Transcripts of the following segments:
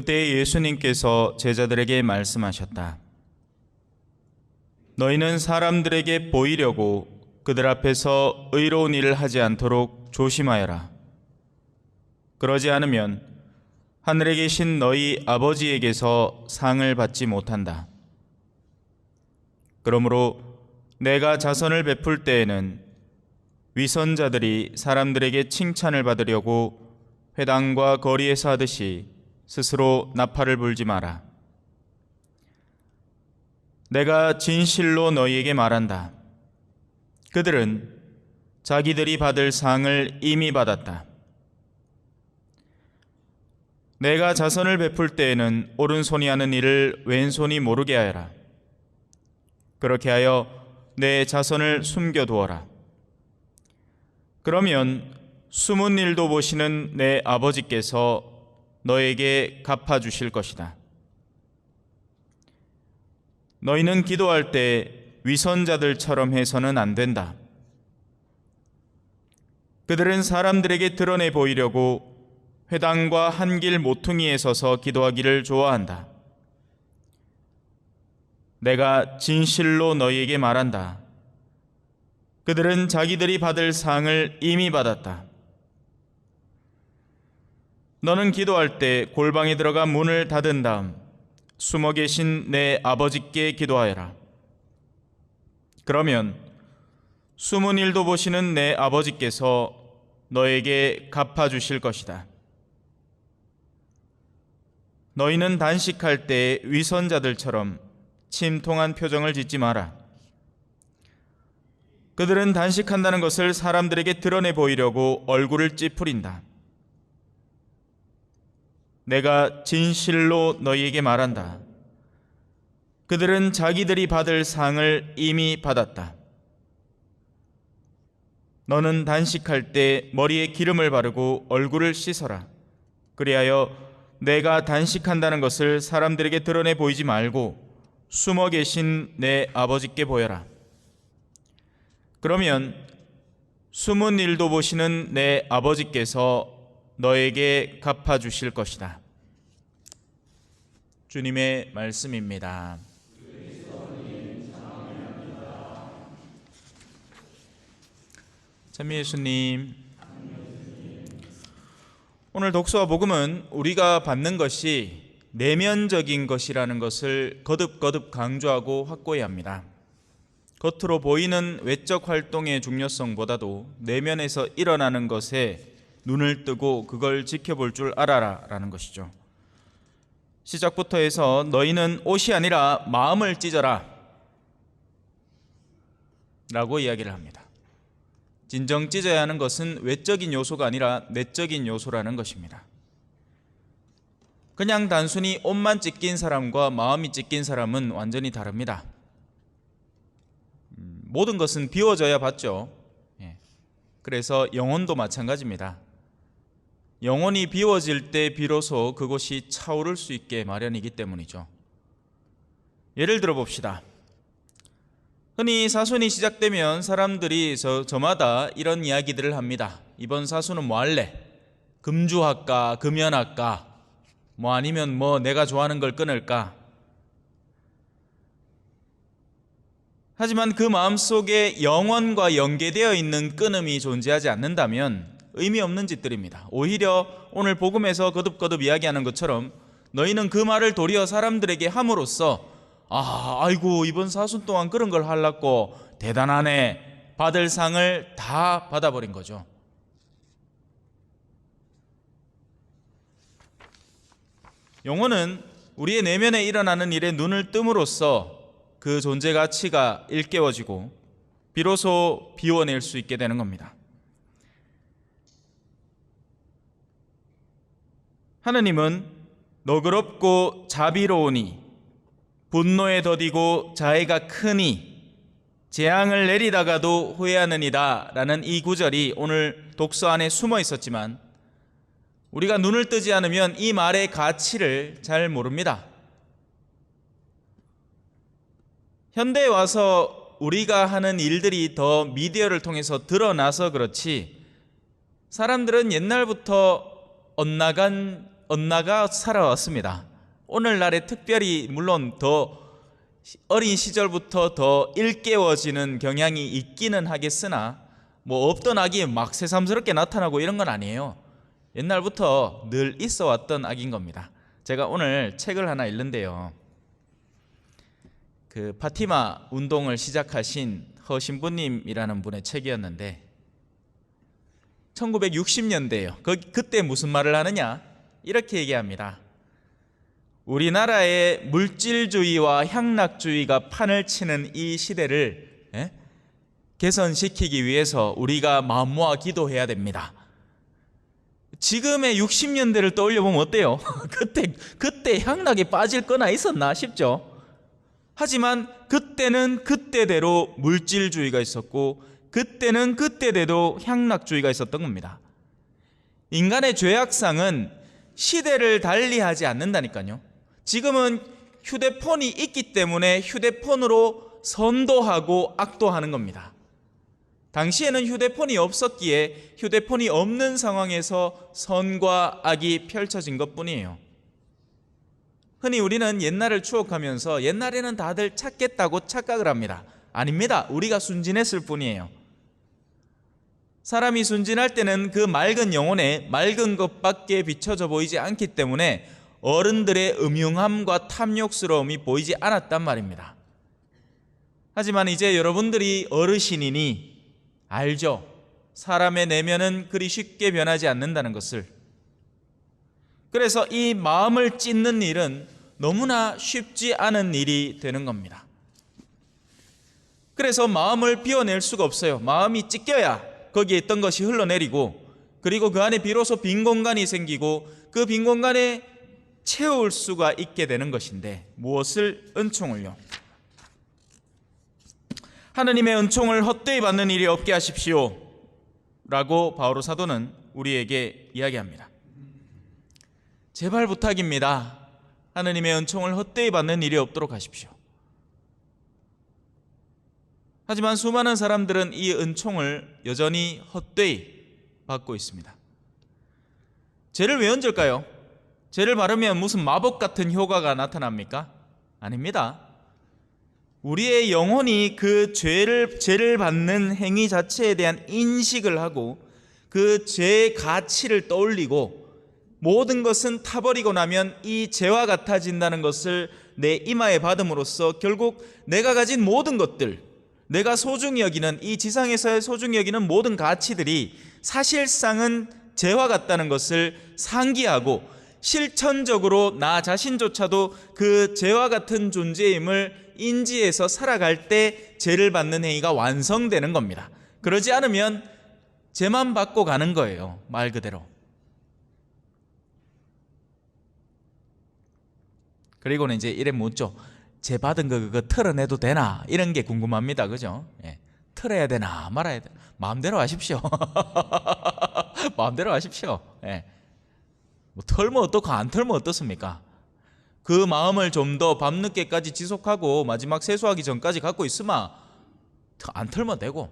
그때 예수님께서 제자들에게 말씀하셨다. 너희는 사람들에게 보이려고 그들 앞에서 의로운 일을 하지 않도록 조심하여라. 그러지 않으면 하늘에 계신 너희 아버지에게서 상을 받지 못한다. 그러므로 내가 자선을 베풀 때에는 위선자들이 사람들에게 칭찬을 받으려고 회당과 거리에서 하듯이 스스로 나팔을 불지 마라. 내가 진실로 너희에게 말한다. 그들은 자기들이 받을 상을 이미 받았다. 내가 자선을 베풀 때에는 오른손이 하는 일을 왼손이 모르게 하여라. 그렇게 하여 내 자선을 숨겨두어라. 그러면 숨은 일도 보시는 내 아버지께서 너에게 갚아 주실 것이다. 너희는 기도할 때 위선자들처럼 해서는 안 된다. 그들은 사람들에게 드러내 보이려고 회당과 한길 모퉁이에 서서 기도하기를 좋아한다. 내가 진실로 너희에게 말한다. 그들은 자기들이 받을 상을 이미 받았다. 너는 기도할 때 골방에 들어가 문을 닫은 다음 숨어 계신 내 아버지께 기도하여라. 그러면 숨은 일도 보시는 내 아버지께서 너에게 갚아주실 것이다. 너희는 단식할 때 위선자들처럼 침통한 표정을 짓지 마라. 그들은 단식한다는 것을 사람들에게 드러내 보이려고 얼굴을 찌푸린다. 내가 진실로 너희에게 말한다. 그들은 자기들이 받을 상을 이미 받았다. 너는 단식할 때 머리에 기름을 바르고 얼굴을 씻어라. 그리하여 내가 단식한다는 것을 사람들에게 드러내 보이지 말고 숨어 계신 내 아버지께 보여라. 그러면 숨은 일도 보시는 내 아버지께서 너에게 갚아 주실 것이다. 주님의 말씀입니다. 찬미 예수님. 오늘 독서와 복음은 우리가 받는 것이 내면적인 것이라는 것을 거듭거듭 강조하고 확고히 합니다. 겉으로 보이는 외적 활동의 중요성보다도 내면에서 일어나는 것에 눈을 뜨고 그걸 지켜볼 줄 알아라 라는 것이죠. 시작부터 해서 너희는 옷이 아니라 마음을 찢어라 라고 이야기를 합니다. 진정 찢어야 하는 것은 외적인 요소가 아니라 내적인 요소라는 것입니다. 그냥 단순히 옷만 찢긴 사람과 마음이 찢긴 사람은 완전히 다릅니다. 음, 모든 것은 비워져야 받죠. 예. 그래서 영혼도 마찬가지입니다. 영혼이 비워질 때 비로소 그곳이 차오를 수 있게 마련이기 때문이죠. 예를 들어 봅시다. 흔히 사순이 시작되면 사람들이 저, 저마다 이런 이야기들을 합니다. 이번 사수는 뭐 할래? 금주할까? 금연할까? 뭐 아니면 뭐 내가 좋아하는 걸 끊을까? 하지만 그 마음 속에 영원과 연계되어 있는 끊음이 존재하지 않는다면 의미 없는 짓들입니다. 오히려 오늘 복음에서 거듭거듭 이야기하는 것처럼 너희는 그 말을 도리어 사람들에게 함으로써 아, 아이고 이번 사순 동안 그런 걸 할랐고 대단하네. 받을 상을 다 받아버린 거죠. 영혼은 우리의 내면에 일어나는 일에 눈을 뜸으로써 그 존재 가치가 일깨워지고 비로소 비워낼 수 있게 되는 겁니다. 하느님은 너그럽고 자비로우니 분노에 더디고 자애가 크니 재앙을 내리다가도 후회하느니다 라는 이 구절이 오늘 독서 안에 숨어 있었지만 우리가 눈을 뜨지 않으면 이 말의 가치를 잘 모릅니다. 현대에 와서 우리가 하는 일들이 더 미디어를 통해서 드러나서 그렇지 사람들은 옛날부터 엇나간 엇나가 살아왔습니다. 오늘날에 특별히 물론 더 어린 시절부터 더 일깨워지는 경향이 있기는 하겠으나 뭐 없던 악이 막 새삼스럽게 나타나고 이런 건 아니에요. 옛날부터 늘 있어 왔던 악인 겁니다. 제가 오늘 책을 하나 읽는데요. 그 파티마 운동을 시작하신 허 신부님이라는 분의 책이었는데 1960년대예요. 그, 그때 무슨 말을 하느냐? 이렇게 얘기합니다. 우리나라의 물질주의와 향락주의가 판을 치는 이 시대를 예? 개선시키기 위해서 우리가 마음 모아 기도해야 됩니다. 지금의 60년대를 떠올려 보면 어때요? 그때 그때 향락에 빠질 거나 있었나 싶죠. 하지만 그때는 그때대로 물질주의가 있었고 그때는 그때대로 향락주의가 있었던 겁니다. 인간의 죄악상은 시대를 달리하지 않는다니까요. 지금은 휴대폰이 있기 때문에 휴대폰으로 선도하고 악도하는 겁니다. 당시에는 휴대폰이 없었기에 휴대폰이 없는 상황에서 선과 악이 펼쳐진 것 뿐이에요. 흔히 우리는 옛날을 추억하면서 옛날에는 다들 착했다고 착각을 합니다. 아닙니다. 우리가 순진했을 뿐이에요. 사람이 순진할 때는 그 맑은 영혼에 맑은 것밖에 비춰져 보이지 않기 때문에 어른들의 음흉함과 탐욕스러움이 보이지 않았단 말입니다. 하지만 이제 여러분들이 어르신이니 알죠. 사람의 내면은 그리 쉽게 변하지 않는다는 것을. 그래서 이 마음을 찢는 일은 너무나 쉽지 않은 일이 되는 겁니다. 그래서 마음을 비워낼 수가 없어요. 마음이 찢겨야 거기에 있던 것이 흘러내리고 그리고 그 안에 비로소 빈 공간이 생기고 그 빈 공간에 채울 수가 있게 되는 것인데 무엇을 은총을요? 하느님의 은총을 헛되이 받는 일이 없게 하십시오. 라고 바오로 사도는 우리에게 이야기합니다. 제발 부탁입니다. 하느님의 은총을 헛되이 받는 일이 없도록 하십시오. 하지만 수많은 사람들은 이 은총을 여전히 헛되이 받고 있습니다. 죄를 왜 얹을까요? 죄를 바르면 무슨 마법 같은 효과가 나타납니까? 아닙니다. 우리의 영혼이 그 죄를 죄를 받는 행위 자체에 대한 인식을 하고 그 죄의 가치를 떠올리고 모든 것은 타버리고 나면 이 죄와 같아진다는 것을 내 이마에 받음으로써 결국 내가 가진 모든 것들, 내가 소중히 여기는 이 지상에서의 소중히 여기는 모든 가치들이 사실상은 죄와 같다는 것을 상기하고 실천적으로 나 자신조차도 그 죄와 같은 존재임을 인지해서 살아갈 때 죄를 받는 행위가 완성되는 겁니다. 그러지 않으면 죄만 받고 가는 거예요. 말 그대로. 그리고는 이제 이래 묻죠. 죄 받은 거 그거 털어내도 되나? 이런 게 궁금합니다. 그죠? 예. 털어야 되나 말아야 되나? 마음대로 하십시오. 마음대로 하십시오. 예. 뭐 털면 어떻고 안 털면 어떻습니까? 그 마음을 좀 더 밤늦게까지 지속하고 마지막 세수하기 전까지 갖고 있으면 안 털면 되고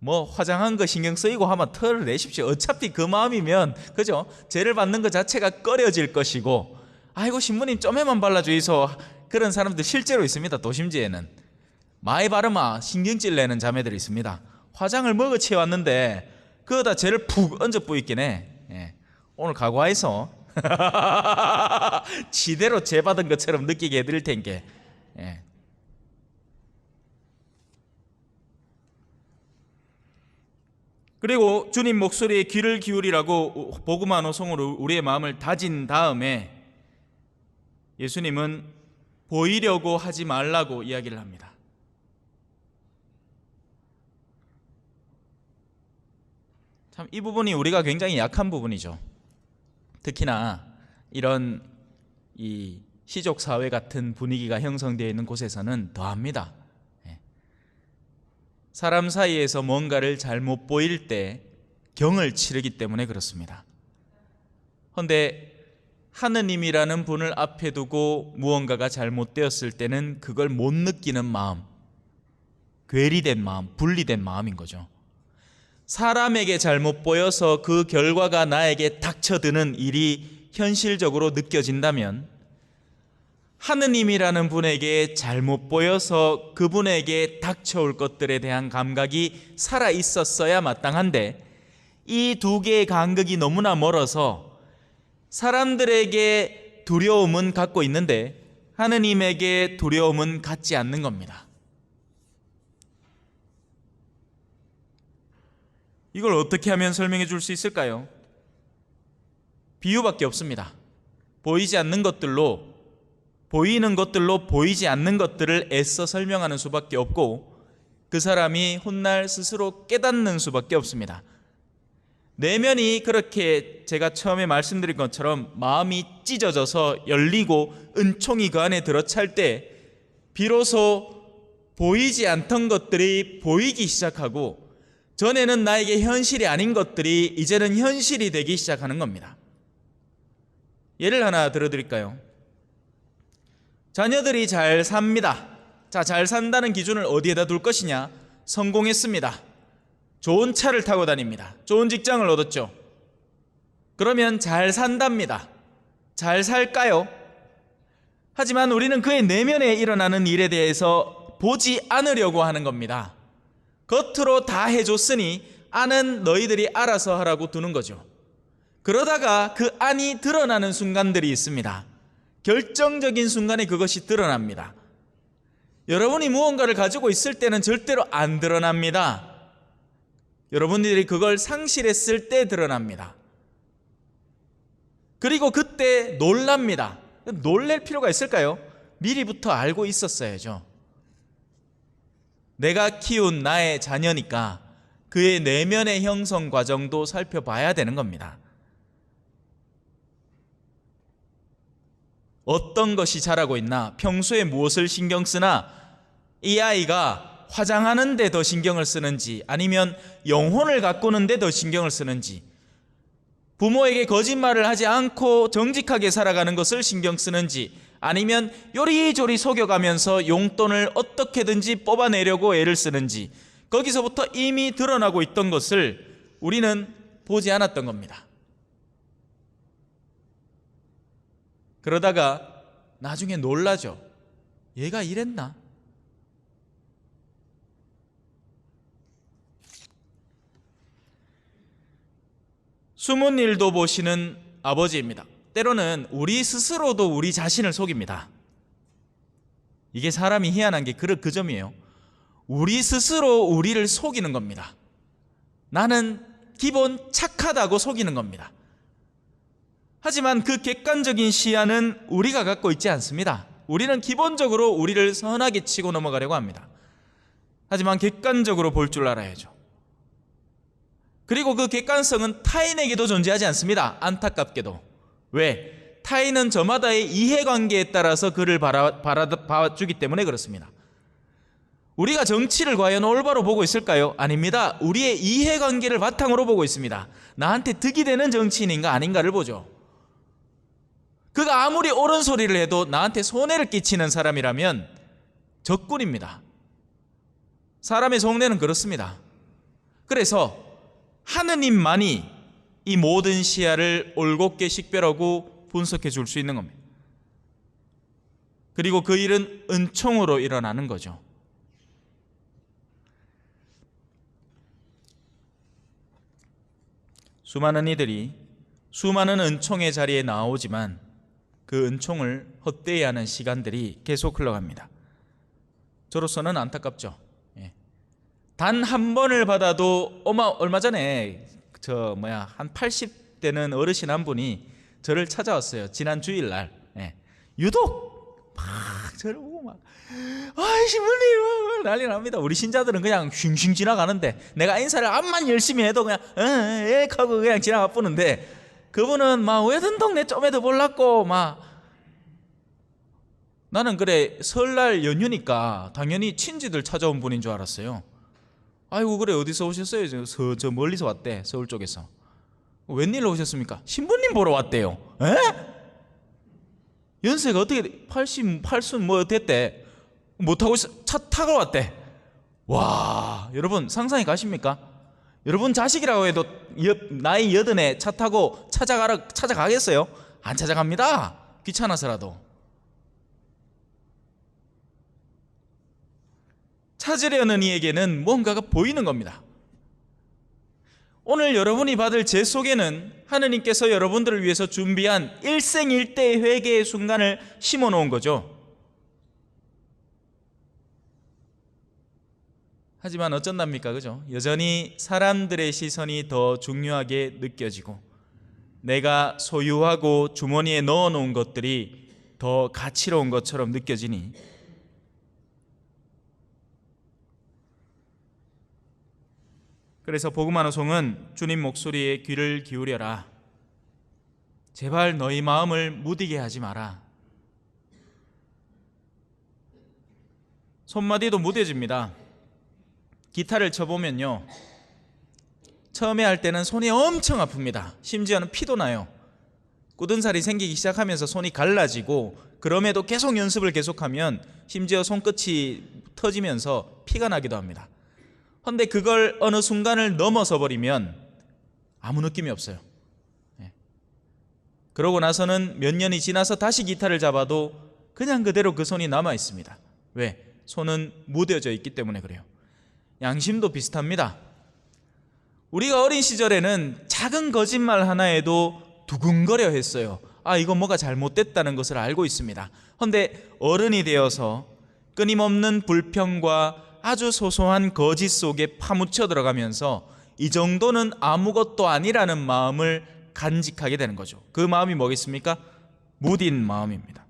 뭐 화장한 거 신경 쓰이고 하면 털을 내십시오. 어차피 그 마음이면 그죠? 죄를 받는 것 자체가 꺼려질 것이고 아이고 신부님 점에만 발라주이소 그런 사람들 실제로 있습니다. 도심지에는 마이 바르마 신경질 내는 자매들이 있습니다. 화장을 먹어치워 왔는데 그거다 죄를 푹 얹어 뿌있긴 해. 예. 오늘 각오해서 지대로 죄 받은 것처럼 느끼게 해드릴 텐게. 예. 그리고 주님 목소리에 귀를 기울이라고 복음한 호송으로 우리의 마음을 다진 다음에 예수님은 보이려고 하지 말라고 이야기를 합니다. 참 이 부분이 우리가 굉장히 약한 부분이죠. 특히나 이런 이 시족 사회 같은 분위기가 형성되어 있는 곳에서는 더합니다. 예. 사람 사이에서 뭔가를 잘못 보일 때 경을 치르기 때문에 그렇습니다. 그런데 하느님이라는 분을 앞에 두고 무언가가 잘못되었을 때는 그걸 못 느끼는 마음, 괴리된 마음, 분리된 마음인 거죠. 사람에게 잘못 보여서 그 결과가 나에게 닥쳐드는 일이 현실적으로 느껴진다면 하느님이라는 분에게 잘못 보여서 그분에게 닥쳐올 것들에 대한 감각이 살아 있었어야 마땅한데 이 두 개의 간극이 너무나 멀어서 사람들에게 두려움은 갖고 있는데 하느님에게 두려움은 갖지 않는 겁니다. 이걸 어떻게 하면 설명해 줄 수 있을까요? 비유밖에 없습니다. 보이지 않는 것들로 보이는 것들로 보이지 않는 것들을 애써 설명하는 수밖에 없고 그 사람이 훗날 스스로 깨닫는 수밖에 없습니다. 내면이 그렇게 제가 처음에 말씀드린 것처럼 마음이 찢어져서 열리고 은총이 그 안에 들어찰 때 비로소 보이지 않던 것들이 보이기 시작하고 전에는 나에게 현실이 아닌 것들이 이제는 현실이 되기 시작하는 겁니다. 예를 하나 들어드릴까요? 자녀들이 잘 삽니다. 자, 잘 산다는 기준을 어디에다 둘 것이냐? 성공했습니다. 좋은 차를 타고 다닙니다. 좋은 직장을 얻었죠. 그러면 잘 산답니다. 잘 살까요? 하지만 우리는 그의 내면에 일어나는 일에 대해서 보지 않으려고 하는 겁니다. 겉으로 다 해줬으니 안은 너희들이 알아서 하라고 두는 거죠. 그러다가 그 안이 드러나는 순간들이 있습니다. 결정적인 순간에 그것이 드러납니다. 여러분이 무언가를 가지고 있을 때는 절대로 안 드러납니다. 여러분들이 그걸 상실했을 때 드러납니다. 그리고 그때 놀랍니다. 놀랄 필요가 있을까요? 미리부터 알고 있었어야죠. 내가 키운 나의 자녀니까 그의 내면의 형성 과정도 살펴봐야 되는 겁니다. 어떤 것이 자라고 있나, 평소에 무엇을 신경 쓰나, 이 아이가 화장하는 데 더 신경을 쓰는지, 아니면 영혼을 가꾸는 데 더 신경을 쓰는지, 부모에게 거짓말을 하지 않고 정직하게 살아가는 것을 신경 쓰는지, 아니면 요리조리 속여가면서 용돈을 어떻게든지 뽑아내려고 애를 쓰는지, 거기서부터 이미 드러나고 있던 것을 우리는 보지 않았던 겁니다. 그러다가 나중에 놀라죠. 얘가 이랬나? 숨은 일도 보시는 아버지입니다. 때로는 우리 스스로도 우리 자신을 속입니다. 이게 사람이 희한한 게 그, 그 점이에요. 우리 스스로 우리를 속이는 겁니다. 나는 기본 착하다고 속이는 겁니다. 하지만 그 객관적인 시야는 우리가 갖고 있지 않습니다. 우리는 기본적으로 우리를 선하게 치고 넘어가려고 합니다. 하지만 객관적으로 볼 줄 알아야죠. 그리고 그 객관성은 타인에게도 존재하지 않습니다. 안타깝게도. 왜? 타인은 저마다의 이해관계에 따라서 그를 바라, 바라, 봐주기 때문에 그렇습니다. 우리가 정치를 과연 올바로 보고 있을까요? 아닙니다. 우리의 이해관계를 바탕으로 보고 있습니다. 나한테 득이 되는 정치인인가 아닌가를 보죠. 그가 아무리 옳은 소리를 해도 나한테 손해를 끼치는 사람이라면 적군입니다. 사람의 속내는 그렇습니다. 그래서 하느님만이 이 모든 시야를 올곧게 식별하고 분석해 줄 수 있는 겁니다. 그리고 그 일은 은총으로 일어나는 거죠. 수많은 이들이 수많은 은총의 자리에 나오지만 그 은총을 헛되이 하는 시간들이 계속 흘러갑니다. 저로서는 안타깝죠. 예. 단한 번을 받아도 어마 얼마 전에 저 뭐야 한 80대는 어르신 한 분이 저를 찾아왔어요. 지난 주일날 예. 유독 막 저를 보고 막 아이 신부님 난리 납니다. 우리 신자들은 그냥 슝슝 지나가는데 내가 인사를 암만 열심히 해도 그냥 에 하고 그냥 지나가 뿌는데 그분은 막 외든 동네 좀에도 몰랐고 막 나는 그래 설날 연휴니까 당연히 친지들 찾아온 분인 줄 알았어요. 아이고 그래 어디서 오셨어요? 저, 저 멀리서 왔대 서울 쪽에서. 웬일로 오셨습니까? 신부님 보러 왔대요. 에? 연세가 어떻게 80, 80, 뭐 됐대? 못 타고 차 타고 왔대. 와 여러분 상상이 가십니까? 여러분 자식이라고 해도 여, 나이 여든에 차 타고 찾아가라 찾아가겠어요? 안 찾아갑니다. 귀찮아서라도. 찾으려는 이에게는 뭔가가 보이는 겁니다. 오늘 여러분이 받을 제 속에는 하느님께서 여러분들을 위해서 준비한 일생일대 회개의 순간을 심어 놓은 거죠. 하지만 어쩐답니까? 그죠? 여전히 사람들의 시선이 더 중요하게 느껴지고 내가 소유하고 주머니에 넣어 놓은 것들이 더 가치로운 것처럼 느껴지니 그래서 복음하는 송은 주님 목소리에 귀를 기울여라. 제발 너희 마음을 무디게 하지 마라. 손마디도 무뎌집니다. 기타를 쳐보면요. 처음에 할 때는 손이 엄청 아픕니다. 심지어는 피도 나요. 굳은 살이 생기기 시작하면서 손이 갈라지고 그럼에도 계속 연습을 계속하면 심지어 손끝이 터지면서 피가 나기도 합니다. 근데 그걸 어느 순간을 넘어서 버리면 아무 느낌이 없어요. 예. 그러고 나서는 몇 년이 지나서 다시 기타를 잡아도 그냥 그대로 그 손이 남아 있습니다. 왜? 손은 무뎌져 있기 때문에 그래요. 양심도 비슷합니다. 우리가 어린 시절에는 작은 거짓말 하나에도 두근거려 했어요. 아, 이거 뭐가 잘못됐다는 것을 알고 있습니다. 그런데 어른이 되어서 끊임없는 불평과 아주 소소한 거짓 속에 파묻혀 들어가면서 이 정도는 아무것도 아니라는 마음을 간직하게 되는 거죠. 그 마음이 뭐겠습니까? 무딘 마음입니다.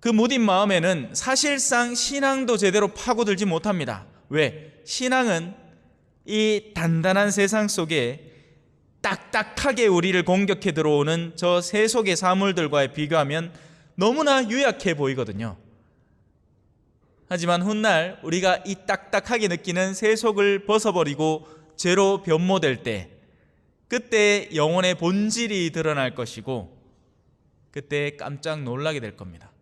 그 무딘 마음에는 사실상 신앙도 제대로 파고들지 못합니다. 왜? 신앙은 이 단단한 세상 속에 딱딱하게 우리를 공격해 들어오는 저 세속의 사물들과 비교하면 너무나 유약해 보이거든요. 하지만 훗날 우리가 이 딱딱하게 느끼는 세속을 벗어버리고 죄로 변모될 때 그때 영혼의 본질이 드러날 것이고 그때 깜짝 놀라게 될 겁니다.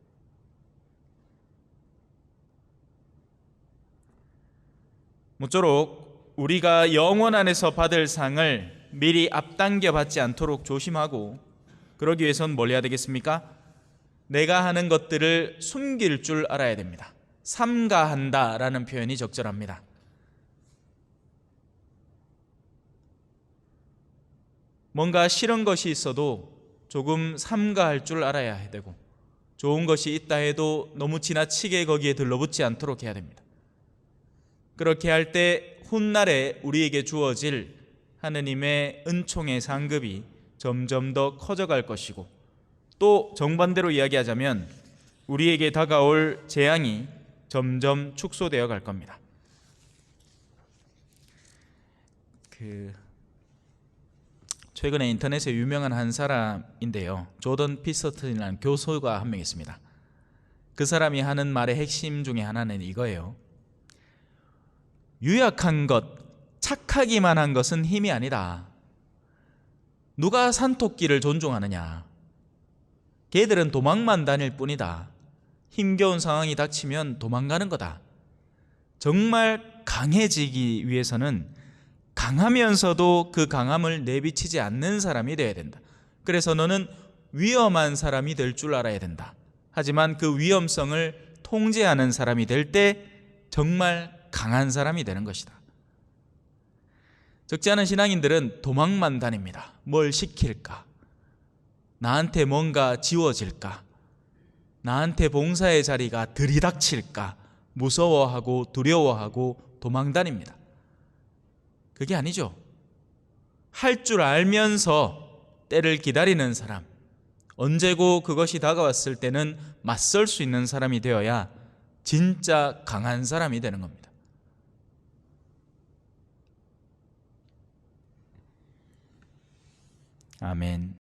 모쪼록 우리가 영원 안에서 받을 상을 미리 앞당겨 받지 않도록 조심하고 그러기 위해선 뭘 해야 되겠습니까? 내가 하는 것들을 숨길 줄 알아야 됩니다. 삼가한다라는 표현이 적절합니다. 뭔가 싫은 것이 있어도 조금 삼가할 줄 알아야 되고 좋은 것이 있다 해도 너무 지나치게 거기에 들러붙지 않도록 해야 됩니다. 그렇게 할 때 훗날에 우리에게 주어질 하느님의 은총의 상급이 점점 더 커져갈 것이고 또 정반대로 이야기하자면 우리에게 다가올 재앙이 점점 축소되어 갈 겁니다. 그 최근에 인터넷에 유명한 한 사람인데요. 조던 피서튼이라는 교수가 한 명 있습니다. 그 사람이 하는 말의 핵심 중에 하나는 이거예요. 유약한 것, 착하기만 한 것은 힘이 아니다. 누가 산토끼를 존중하느냐? 걔들은 도망만 다닐 뿐이다. 힘겨운 상황이 닥치면 도망가는 거다. 정말 강해지기 위해서는 강하면서도 그 강함을 내비치지 않는 사람이 되어야 된다. 그래서 너는 위험한 사람이 될 줄 알아야 된다. 하지만 그 위험성을 통제하는 사람이 될 때 정말 강한 사람이 되는 것이다. 적지 않은 신앙인들은 도망만 다닙니다. 뭘 시킬까? 나한테 뭔가 지워질까? 나한테 봉사의 자리가 들이닥칠까? 무서워하고 두려워하고 도망 다닙니다. 그게 아니죠. 할 줄 알면서 때를 기다리는 사람, 언제고 그것이 다가왔을 때는 맞설 수 있는 사람이 되어야 진짜 강한 사람이 되는 겁니다. 아멘.